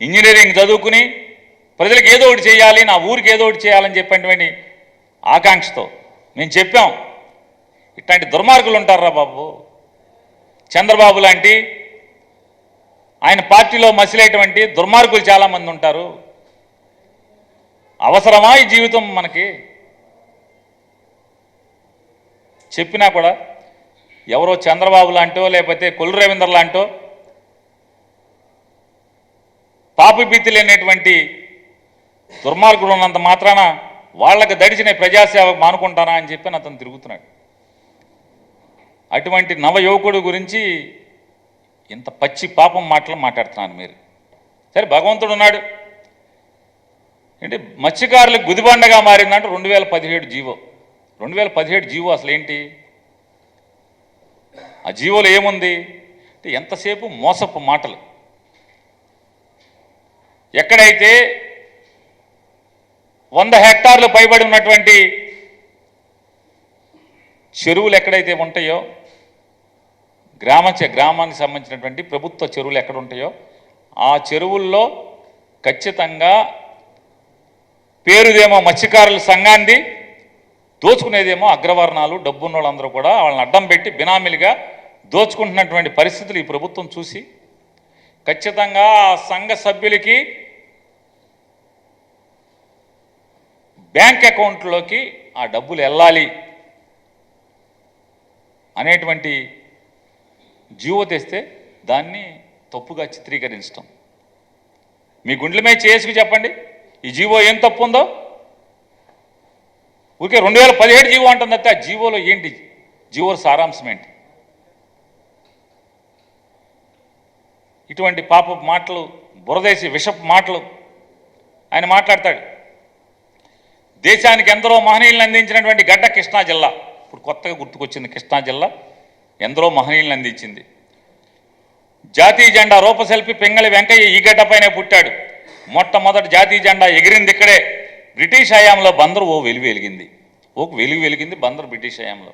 Engineering చదువుకుని ప్రజలకు ఏదో ఒకటి చేయాలి నా ఊరికి ఏదో ఒకటి చేయాలని చెప్పినటువంటి ఆకాంక్షతో మేము చెప్పాం. ఇట్లాంటి దుర్మార్గులు ఉంటారా బాబు. చంద్రబాబు లాంటి ఆయన పార్టీలో మసిలేటువంటి దుర్మార్గులు చాలామంది ఉంటారు. అవసరమా ఈ జీవితం మనకి? చెప్పినా కూడా ఎవరో చంద్రబాబు లాంటో లేకపోతే కొల్లు రవీందర్ లాంటో పాపభీతి లేనటువంటి దుర్మార్గుడు ఉన్నంత మాత్రాన వాళ్ళకి దడిచిన ప్రజాసేవ మానుకుంటానా అని చెప్పి అతను తిరుగుతున్నాడు. అటువంటి నవ యువకుడు గురించి ఇంత పచ్చి పాపం మాటలు మాట్లాడుతున్నాను మీరు. సరే భగవంతుడు ఉన్నాడు. ఏంటి మత్స్యకారులకు గుదిబండగా మారిందంటే రెండు వేల పదిహేడు జీవో. రెండు వేల పదిహేడు జీవో అసలు ఏంటి? ఆ జీవోలో ఏముంది? అంటే ఎంతసేపు మోసపు మాటలు. ఎక్కడైతే వంద హెక్టార్లు పైబడి ఉన్నటువంటి చెరువులు ఎక్కడైతే ఉంటాయో గ్రామ గ్రామానికి సంబంధించినటువంటి ప్రభుత్వ చెరువులు ఎక్కడ ఉంటాయో ఆ చెరువుల్లో ఖచ్చితంగా పేరుదేమో మత్స్యకారుల సంఘాన్ని దోచుకునేదేమో అగ్రవర్ణాలు డబ్బున్న వాళ్ళందరూ కూడా వాళ్ళని అడ్డం పెట్టి బినామీలుగా దోచుకుంటున్నటువంటి పరిస్థితులు ఈ ప్రభుత్వం చూసి ఖచ్చితంగా ఆ సంఘ సభ్యులకి బ్యాంక్ అకౌంట్లోకి ఆ డబ్బులు వెళ్ళాలి అనేటువంటి జీవో తెస్తే దాన్ని తప్పుగా చిత్రీకరించడం మీ గుండెల మీద చేసుకు చెప్పండి ఈ జీవో ఏం తప్పు ఉందో ఊరికే రెండు వేల పదిహేడు జీవో అంటుంది ఆ జీవోలో ఏంటి? జీవో సారాంశం ఏంటి? ఇటువంటి పాప మాటలు బురదేసి విషపు మాటలు ఆయన మాట్లాడతాడు. దేశానికి ఎందరో మహనీయులను అందించినటువంటి గడ్డ కృష్ణా జిల్లా. ఇప్పుడు కొత్తగా గుర్తుకొచ్చింది కృష్ణా జిల్లా. ఎందరో మహనీయులను అందించింది. జాతీయ జెండా రూపశిల్పి పింగళి వెంకయ్య ఈ గడ్డపైనే పుట్టాడు. మొట్టమొదటి జాతీయ జెండా ఎగిరింది ఇక్కడే. బ్రిటిష్ హయాంలో బందరు ఓ వెలుగు వెలిగింది. ఓ వెలుగు వెలిగింది బందరు బ్రిటిష్ హయాంలో.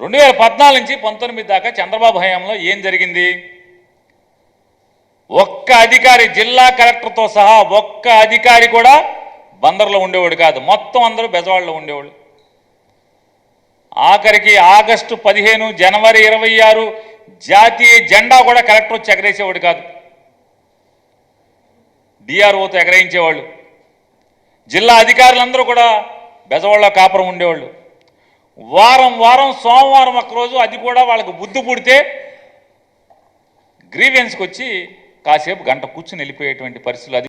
రెండు వేల పద్నాలుగు నుంచి పంతొమ్మిది దాకా చంద్రబాబు హయాంలో ఏం జరిగింది? ఒక్క అధికారి జిల్లా కలెక్టర్తో సహా ఒక్క అధికారి కూడా బందర్లో ఉండేవాడు కాదు. మొత్తం అందరూ బెజవాడలో ఉండేవాళ్ళు. ఆఖరికి ఆగస్టు పదిహేను జనవరి ఇరవై ఆరు జాతీయ జెండా కూడా కలెక్టర్ వచ్చి ఎగరేసేవాడు కాదు. డిఆర్ఓతో ఎగరేయించేవాళ్ళు. జిల్లా అధికారులందరూ కూడా బెజవాడలో కాపురం ఉండేవాళ్ళు. వారం వారం సోమవారం ఒక్కరోజు అది కూడా వాళ్ళకు బుద్ధి పుడితే గ్రీవెన్స్కి వచ్చి కాసేపు గంట కూర్చుని వెళ్ళిపోయేటువంటి పరిస్థితులు